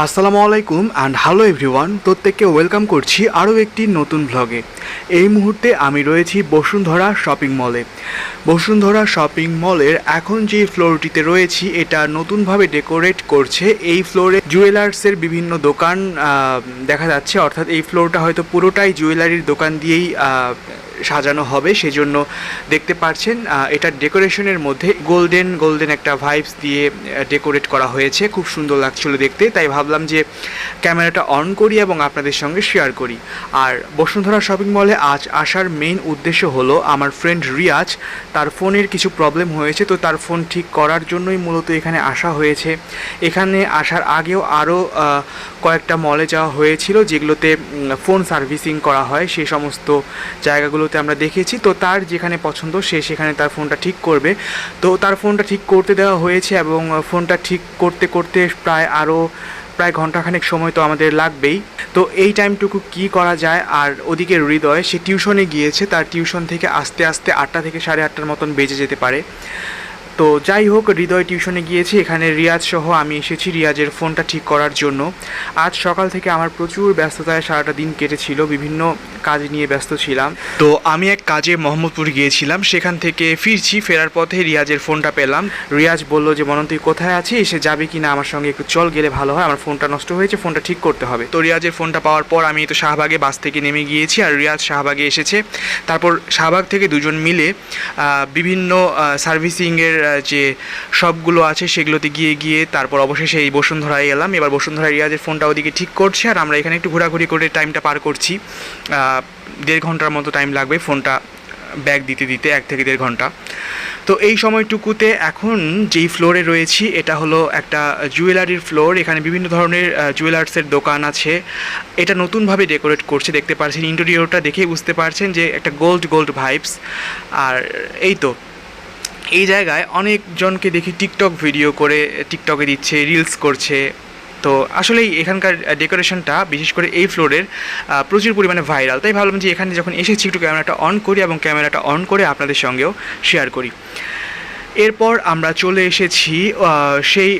আসসালামু আলাইকুম and hello everyone প্রত্যেককে ওয়েলকাম করছি আরও একটি নতুন ভ্লগে এই মুহূর্তে আমি রয়েছি বসুন্ধরা শপিং মলে বসুন্ধরা শপিং মলের এখন যে ফ্লোরটিতে রয়েছি, এটা নতুনভাবে ডেকোরেট করছে। এই ফ্লোরে জুয়েলার্সের বিভিন্ন দোকান দেখা যাচ্ছে। অর্থাৎ এই ফ্লোরটা হয়তো পুরোটাই জুয়েলারির দোকান দিয়েই সাজানো হবে, সেজন্য দেখতে পাচ্ছেন এটা ডেকোরেশনের মধ্যে গোল্ডেন গোল্ডেন একটা ভাইবস দিয়ে ডেকোরেট করা হয়েছে। খুব সুন্দর লাগছিল দেখতে, তাই ভাবলাম যে ক্যামেরাটা অন করি এবং আপনাদের সঙ্গে শেয়ার করি। আর বসুন্ধরা শপিং মলে আজ আসার মেইন উদ্দেশ্য হলো আমার ফ্রেন্ড রিয়াজ, তার ফোনের কিছু প্রবলেম হয়েছে, তো তার ফোন ঠিক করার জন্যই মূলত এখানে আসা হয়েছে। এখানে আসার আগেও আরও কয়েকটা মলে যাওয়া হয়েছিল, যেগুলোতে ফোন সার্ভিসিং করা হয় সেই সমস্ত জায়গাগুলোতে আমরা দেখেছি, তো তার যেখানে পছন্দ সে সেখানে তার ফোনটা ঠিক করবে। তো তার ফোনটা ঠিক করতে দেওয়া হয়েছে এবং ফোনটা ঠিক করতে করতে প্রায় আরও প্রায় ঘন্টাখানেক সময় তো আমাদের লাগবেই। তো এই টাইমটুকু কি করা যায়? আর ওদিকে হৃদয়, সে টিউশনে গিয়েছে, তার টিউশন থেকে আস্তে আস্তে আটটা থেকে সাড়ে আটটার মতন বেজে যেতে পারে। তো যাই হোক, হৃদয় টিউশনে গিয়েছি। এখানে রিয়াজ সহ আমি এসেছি রিয়াজের ফোনটা ঠিক করার জন্য। আজ সকাল থেকে আমার প্রচুর ব্যস্ততায় সারাটা দিন কেটেছিল, বিভিন্ন কাজ নিয়ে ব্যস্ত ছিলাম। তো আমি এক কাজে মোহাম্মদপুর গিয়েছিলাম, সেখান থেকে ফিরছি, ফেরার পথে রিয়াজের ফোনটা পেলাম। রিয়াজ বলল যে, মনন, তুই কোথায় আছিস? এসে যাবে কি না আমার সঙ্গে একটু চল, গেলে ভালো হয়। আমার ফোনটা নষ্ট হয়েছে, ফোনটা ঠিক করতে হবে। তো রিয়াজের ফোনটা পাওয়ার পর আমি তো শাহবাগে বাস থেকে নেমে গিয়েছি আর রিয়াজ শাহবাগে এসেছে। তারপর শাহবাগ থেকে দুজন মিলে বিভিন্ন সার্ভিসিংয়ের যে সবগুলো আছে সেগুলোতে গিয়ে গিয়ে তারপর অবশেষে এই বসুন্ধরায় এলাম। এবার বসুন্ধরা রিয়াজের ফোনটা ওদিকে ঠিক করছে আর আমরা এখানে একটু ঘোরাঘুরি করে টাইমটা পার করছি। দেড় ঘণ্টার মতো টাইম লাগবে ফোনটা ব্যাগ দিতে দিতে, এক থেকে দেড় ঘণ্টা। তো এই সময়টুকুতে এখন যেই ফ্লোরে রয়েছি, এটা হলো একটা জুয়েলারির ফ্লোর এখানে বিভিন্ন ধরনের জুয়েলার্সের দোকান আছে। এটা নতুনভাবে ডেকোরেট করছে, দেখতে পাচ্ছেন ইন্টেরিয়রটা দেখেই বুঝতে পারছেন যে একটা গোল্ড গোল্ড ভাইবস আর এই তো এই জায়গায় অনেকজনকে দেখি টিকটক ভিডিও করে, টিকটকে দিচ্ছে রিলস করছে। তো আসলেই এখানকার ডেকোরেশনটা, বিশেষ করে এই ফ্লোরের প্রচুর পরিমাণে ভাইরাল তাই ভাবলাম যে এখানে যখন এসেছি, একটু ক্যামেরাটা অন করি এবং ক্যামেরাটা অন করে আপনাদের সঙ্গেও শেয়ার করি। এরপর আমরা চলে এসেছি সেই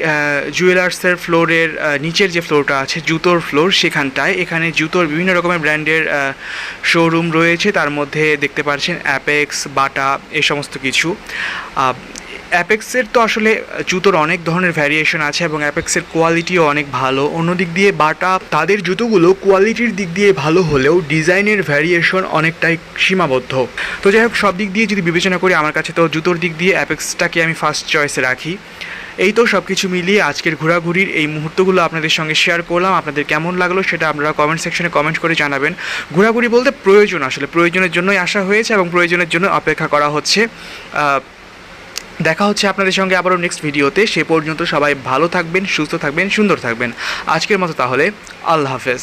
জুয়েলার্সের ফ্লোরের নিচের যে ফ্লোরটা আছে, জুতোর ফ্লোর সেখানটায়। এখানে জুতোর বিভিন্ন রকমের ব্র্যান্ডের শোরুম রয়েছে। তার মধ্যে দেখতে পাচ্ছেন অ্যাপেক্স বাটা এ সমস্ত কিছু। অ্যাপেক্সের তো আসলে জুতোর অনেক ধরনের ভ্যারিয়েশন আছে এবং অ্যাপেক্সের কোয়ালিটিও অনেক ভালো। অন্যদিক দিয়ে বাটা, তাদের জুতোগুলো কোয়ালিটির দিক দিয়ে ভালো হলেও ডিজাইনের ভ্যারিয়েশন অনেকটাই সীমাবদ্ধ। তো যাই হোক সব দিক দিয়ে যদি বিবেচনা করি, আমার কাছে তো জুতোর দিক দিয়ে অ্যাপেক্সটাকে আমি ফার্স্ট চয়েসে রাখি। এই তো সব কিছু মিলিয়ে আজকের ঘোরাঘুরির এই মুহূর্তগুলো আপনাদের সঙ্গে শেয়ার করলাম। আপনাদের কেমন লাগল সেটা আপনারা কমেন্ট সেকশনে কমেন্ট করে জানাবেন। ঘোরাঘুরি বলতে প্রয়োজন আসলে, প্রয়োজনের জন্যই আসা হয়েছে এবং প্রয়োজনের জন্য অপেক্ষা করা হচ্ছে। দেখা হচ্ছে আপনাদের সঙ্গে আবারও নেক্সট ভিডিওতে সে পর্যন্ত সবাই ভালো থাকবেন, সুস্থ থাকবেন, সুন্দর থাকবেন। আজকের মতো তাহলে, আল্লাহ হাফেজ।